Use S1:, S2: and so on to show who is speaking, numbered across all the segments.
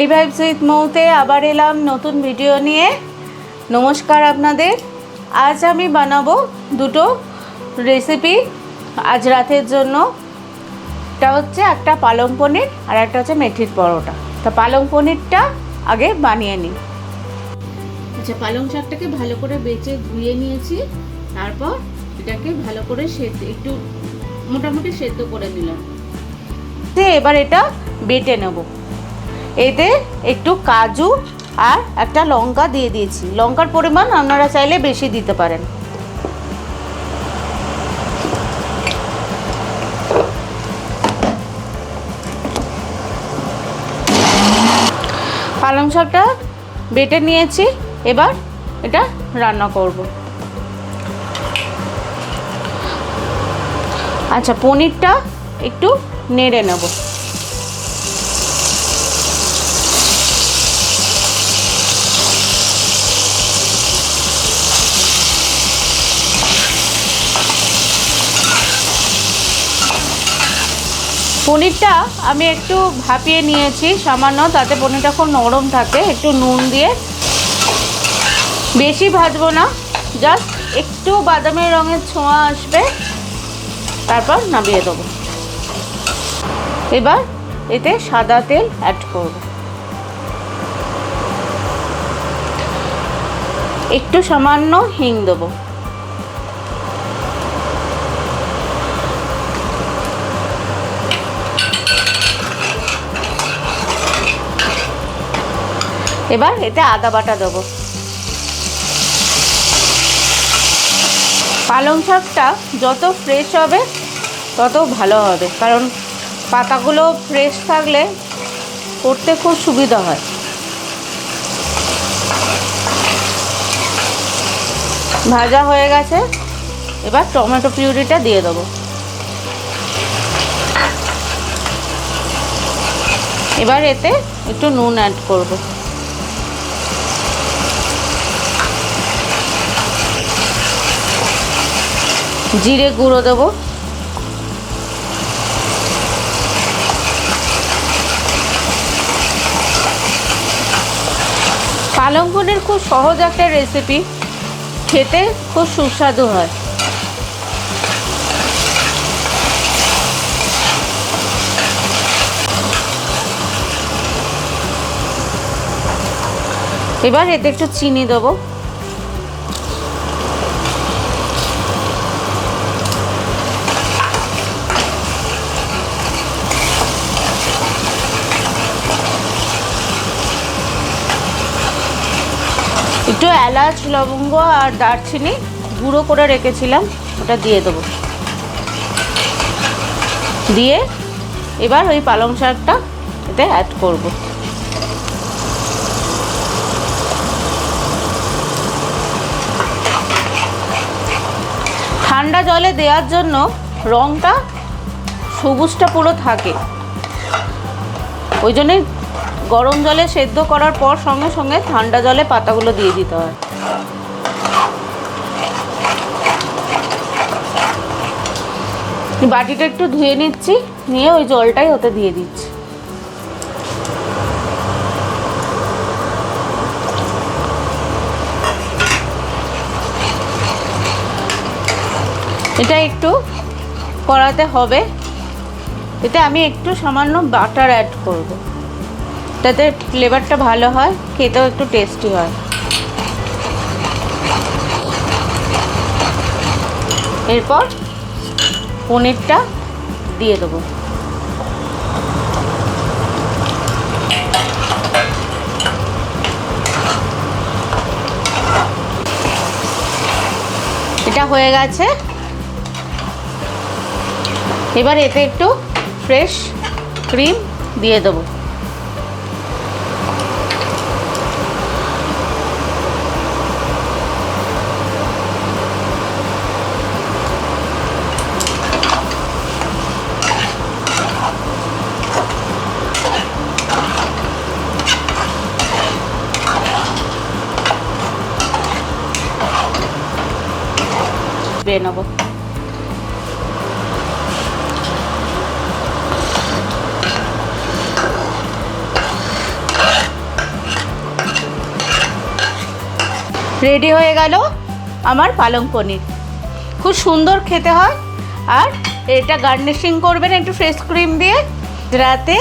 S1: লিভাইভ সুইথ মৌতে আবার এলাম নতুন ভিডিও নিয়ে। নমস্কার আপনাদের। আজ আমি বানাবো দুটো রেসিপি আজ রাতের জন্য। এটা হচ্ছে একটা পালং পনির আর একটা হচ্ছে মেথির পরোটা। তা পালং পনিরটা আগে বানিয়ে নিই। আচ্ছা পালং শাকটাকে ভালো করে বেচে ধুয়ে নিয়েছি। তারপর এটাকে ভালো করে সেদ্ধ, একটু মোটামুটি সেদ্ধ করে নিলাম। এবার এটা বেটে নেব। এতে একটু কাজু আর একটা লঙ্কা দিয়ে দিয়েছি। লঙ্কার পরিমাণ আপনারা চাইলে বেশি দিতে পারেন। পালং শাকটা বেটে নিয়েছি, এবার এটা রান্না করব। আচ্ছা পনিরটা একটু নেড়ে নেব। পনিরটা আমি একটু ভাপিয়ে নিয়েছি, সামান্য, তাতে পনিরটা খুব নরম থাকে, একটু নুন দিয়ে। বেশি ভাজবো না, জাস্ট একটু বাদামের রঙের ছোঁয়া আসবে, তারপর নামিয়ে দেবো। এবার এতে সাদা তেল অ্যাড করব। একটু সামান্য হিং দেবো। এবার এতে আদা বাটা দেবো। পালং শাকটা যত ফ্রেশ হবে, তত ভালো হবে। কারণ পাতাগুলো ফ্রেশ থাকলে করতে খুব সুবিধা হয়। ভাজা হয়ে গেছে। এবার টমেটো পিউরিটা দিয়ে দেবো। এবার এতে একটু নুন অ্যাড করব। জিরে গুঁড়ো দেবো। পালং পনির খুব সহজ একটা রেসিপি খেতে খুব সুস্বাদু হয়। এবার এতে একটু চিনি দেবো। একটু এলাচ, লবঙ্গ আর দারচিনি গুঁড়ো করে রেখেছিলাম, ওটা দিয়ে দেবো। দিয়ে এবার ওই পালং শাকটা এতে অ্যাড করব। ঠান্ডা জলে দেওয়ার জন্য রঙটা সবুজটা পুরো থাকে। ওই জন্যই গরম জলে সেদ্ধ করার পর সঙ্গে সঙ্গে ঠান্ডা জলে পাতাগুলো দিয়ে দিতে হয়। বাটিটা একটু ধুয়ে নিচ্ছি, নিয়ে ওই জলটাই ওতে দিয়ে দিচ্ছি। এটা একটু করাতে হবে। এতে আমি একটু সামান্য বাটার অ্যাড করব। তাতে ফ্লেভারটা ভালো হয়, খেতেও একটু টেস্টি হয়। এরপর পনিরটা দিয়ে দেবো। এটা হয়ে গেছে। এবার এতে একটু ফ্রেশ ক্রিম দিয়ে দেবো। বেয়ে নেব। রেডি হয়ে গেল আমার পালং পনির। খুব সুন্দর খেতে হয়। আর এটা গার্নিশিং করবেন একটু ফ্রেশ ক্রিম দিয়ে। রাতে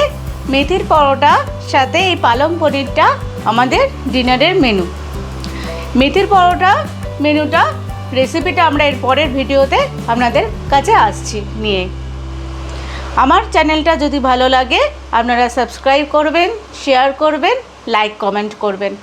S1: মেথির পরোটা, সাথে এই পালং পনিরটা আমাদের ডিনারের মেনু মেথির পরোটা মেনুটা রেসিপিটা আমরা এর পরের ভিডিওতে আপনাদের কাছে আসছি নিয়ে। আমার চ্যানেলটা যদি ভালো লাগে, আপনারা সাবস্ক্রাইব করবেন শেয়ার করবেন লাইক কমেন্ট করবেন।